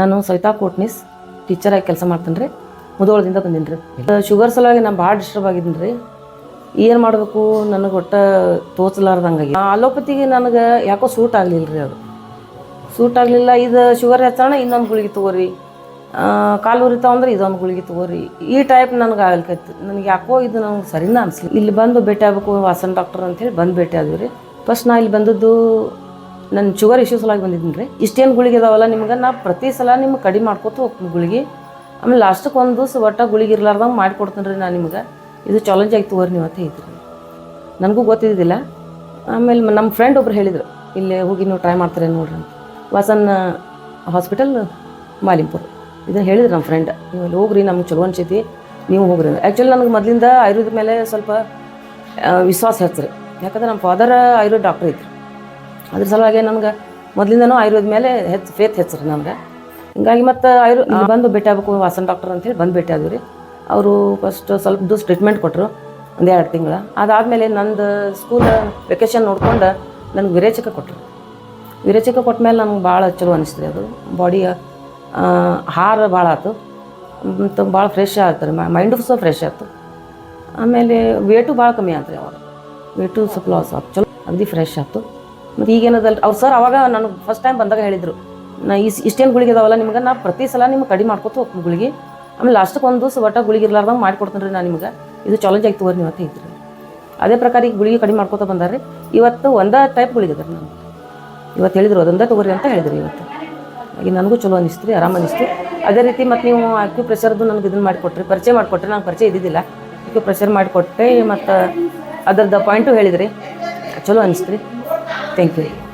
ನಾನು ಸವಿತಾ ಕೋಟ್ನಿಸ್ ಟೀಚರಾಗಿ ಕೆಲಸ ಮಾಡ್ತೇನೆ ರೀ. ಮುದೋಳದಿಂದ ಬಂದೀನಿ ರೀ. ಶುಗರ್ ಸಲುವಾಗಿ ನಾನು ಭಾಳ ಡಿಸ್ಟರ್ಬ್ ಆಗಿದ್ದೀನಿ ರೀ. ಏನು ಮಾಡಬೇಕು? ನನಗೆ ಒಟ್ಟು ತೋಚಲಾರ್ದಂಗಾಗಿ. ಅಲೋಪತಿಗೆ ನನಗೆ ಯಾಕೋ ಸೂಟ್ ಆಗಲಿಲ್ಲ ರೀ ಅದು. ಸೂಟ್ ಆಗಲಿಲ್ಲ, ಇದು ಶುಗರ್ ಹೆಚ್ಚೋಣ ಇನ್ನೊಂದು ಗುಳಿಗೆ ತಗೋರಿ. ಕಾಲು ಉರಿತಾವ ಅಂದ್ರೆ ಇದೊಂದು ಗುಳಿಗೆ ತಗೋರಿ. ಈ ಟೈಪ್ ನನಗೆ ಆಗ್ಲಿಕ್ಕೆ ನನಗೆ ಯಾಕೋ ಇದು ನಂಗೆ ಸರಿನ ಅನಿಸ್ಲಿ ಇಲ್ಲಿ ಬಂದು ಭೇಟಿ ಆಗ್ಬೇಕು ವಾಸನ್ ಡಾಕ್ಟರ್ ಅಂತೇಳಿ ಬಂದು ಭೇಟಿ ಆದ್ವಿ ರೀ. ಫಸ್ಟ್ ನಾ ಇಲ್ಲಿ ಬಂದದ್ದು ನನ್ನ ಶುಗರ್ ಇಶ್ಯೂ ಸಲುವಾಗಿ ಬಂದಿದ್ದೀನಿ ರೀ. ಇಷ್ಟೇನು ಗುಳಿಗೆ ಇದಾವಲ್ಲ ನಿಮ್ಗೆ? ನಾ ಪ್ರತಿ ಸಲ ನಿಮ್ಗೆ ಕಡಿಮೆ ಮಾಡ್ಕೊತ ಹೋಗ್ತೀನಿ ಗುಳಿಗೆ. ಆಮೇಲೆ ಲಾಸ್ಟಕ್ಕೆ ಒಂದು ದಿವಸ ಒಟ್ಟ ಗುಳಿಗೆ ಇರ್ಲಾರ್ದಂಗೆ ಮಾಡಿಕೊಡ್ತೀನಿ ರೀ ನಾನು ನಿಮ್ಗೆ. ಇದು ಚಾಲೆಂಜ್ ಆಗಿ ತಗೋರಿ ನೀವು ಅಂತ ಹೇಳ್ತೀರಿ ನನಗೂ ಗೊತ್ತಿದ್ದಿಲ್ಲ ಆಮೇಲೆ ನಮ್ಮ ಫ್ರೆಂಡ್ ಒಬ್ರು ಹೇಳಿದರು, ಇಲ್ಲಿ ಹೋಗಿ ನೀವು ಟ್ರೈ ಮಾಡ್ತಾರೆ ನೋಡ್ರಿ ಅಂತ. ವಾಸನ್ ಹಾಸ್ಪಿಟಲ್ ಮಾಲಿಂಪುರ್. ಇದನ್ನು ಹೇಳಿದ್ರು ನಮ್ಮ ಫ್ರೆಂಡ್ ನೀವು ಅಲ್ಲಿ ಹೋಗ್ರಿ, ನಮ್ಗೆ ಚಲೋ ಅನ್ಸೈತಿ. ನೀವು ಹೋಗ್ರಿ ಆ್ಯಕ್ಚುಲಿ ನನಗೆ ಮೊದಲಿಂದ ಆಯುರ್ವೇದ ಮೇಲೆ ಸ್ವಲ್ಪ ವಿಶ್ವಾಸ ಹೇಳ್ತಾರೆ ಯಾಕಂದ್ರೆ ನಮ್ಮ ಫಾದರ್ ಆಯುರ್ವೇದ ಡಾಕ್ಟ್ರ್ ಐತ್ರಿ ಅದ್ರ ಸಲುವಾಗಿ ನನಗೆ ಮೊದಲಿಂದನೂ ಆಯುರ್ವೇದ ಮೇಲೆ ಹೆಚ್ಚು ಫೇತ್ ಹೆಚ್ಚು ರೀ ನನಗೆ. ಹಿಂಗಾಗಿ ಮತ್ತು ಆಯುರ್ ಬಂದು ಭೇಟಿ ವಾಸನ್ ಡಾಕ್ಟರ್ ಅಂತೇಳಿ ಬಂದು ಭೇಟಿ ಆದ್ವಿ ರೀ. ಅವರು ಫಸ್ಟ್ ಸ್ವಲ್ಪ ದಿವಸ ಟ್ರೀಟ್ಮೆಂಟ್ ಕೊಟ್ಟರು ಒಂದು ಎರಡು ತಿಂಗಳು. ಅದಾದಮೇಲೆ ನಂದು ಸ್ಕೂಲ್ ವೆಕೇಷನ್ ನೋಡ್ಕೊಂಡು ನನಗೆ ವಿರೇಚಕ ಕೊಟ್ಟರು ವಿರೇಚಕ ಕೊಟ್ಟ ಮೇಲೆ ನನಗೆ ಭಾಳ ಚಲೋ ಅನಿಸ್ತು ಅದು. ಬಾಡಿ ಹಾರ ಭಾಳ ಆಯ್ತು ಮತ್ತು ಭಾಳ ಫ್ರೆಶ್ ಆಯ್ತು ರೀ. ಮೈಂಡು ಸಹ ಫ್ರೆಶ್ ಆಯ್ತು ಆಮೇಲೆ ವೇಟು ಭಾಳ ಕಮ್ಮಿ ಆಯ್ತು ರೀ ಅವಾಗ. ವೇಟು ಸ್ವಲ್ಪ ಲಾಸ್ ಆಯ್ತು ಚಲೋ ಅಗದಿ ಫ್ರೆಶ್ ಆಯ್ತು ಮತ್ತು ಈಗೇನದಲ್ಲ ಅವ್ರು ಸರ್ ಅವಾಗ ನಾನು ಫಸ್ಟ್ ಟೈಮ್ ಬಂದಾಗ ಹೇಳಿದರು, ನಾ ಇಸ್ ಇಷ್ಟೇನು ಗುಳಿಗೆ ಇದಾವಲ್ಲ ನಿಮ್ಗೆ, ನಾ ಪ್ರತಿ ಸಲ ನಿಮ್ಗೆ ಕಡಿಮೆ ಮಾಡ್ಕೊತ ಹೋಗ್ತೀನಿ ಗುಳಿಗೆ. ಆಮೇಲೆ ಲಾಸ್ಟಿಗೆ ಒಂದು ದಿವಸ ಒಟ್ಟ ಗುಳಿಗೆ ಇರ್ಲಾರ್ದಂಗೆ ಮಾಡಿಕೊಡ್ತೀನಿ ರೀ ನಾನು ನಿಮ್ಗೆ. ಇದು ಚಾಲೆಂಜ್ ಆಗಿ ತಗೋರಿ ನೀವು ಅಂತ ಅದೇ ಪ್ರಕಾರ ಈಗ ಗುಳಿಗೆ ಕಡಿಮೆ ಮಾಡ್ಕೊತ ಬಂದಾರೆ ಇವತ್ತು ಒಂದೇ ಟೈಪ್ ಗುಳಿಗೆ ಅದ ನಾನು ಇವತ್ತು ಹೇಳಿದ್ರು, ಅದೊಂದೇ ತಗೋರಿ ಅಂತ ಹೇಳಿದ್ರು ಇವತ್ತು. ಹಾಗೆ ನನಗೂ ಚಲೋ ಅನಿಸ್ತು ರೀ ಆರಾಮ ಅನಿಸ್ತು ಅದೇ ರೀತಿ ಮತ್ತು ನೀವು ಅಕ್ಯೂ ಪ್ರೆಷರ್ದು ನನಗೆ ಇದನ್ನು ಮಾಡಿಕೊಟ್ರಿ ಪರಿಚಯ ಮಾಡಿಕೊಟ್ರಿ ನಾನು ಪರಿಚಯ ಇದ್ದಿದ್ದಿಲ್ಲ. ಅಕ್ಯೂ ಪ್ರೆಷರ್ ಮಾಡಿಕೊಟ್ಟೆ ಮತ್ತು ಅದರದ್ದು ಪಾಯಿಂಟು ಹೇಳಿದ್ರಿ. ಚಲೋ ಅನಿಸ್ತು ರೀ think that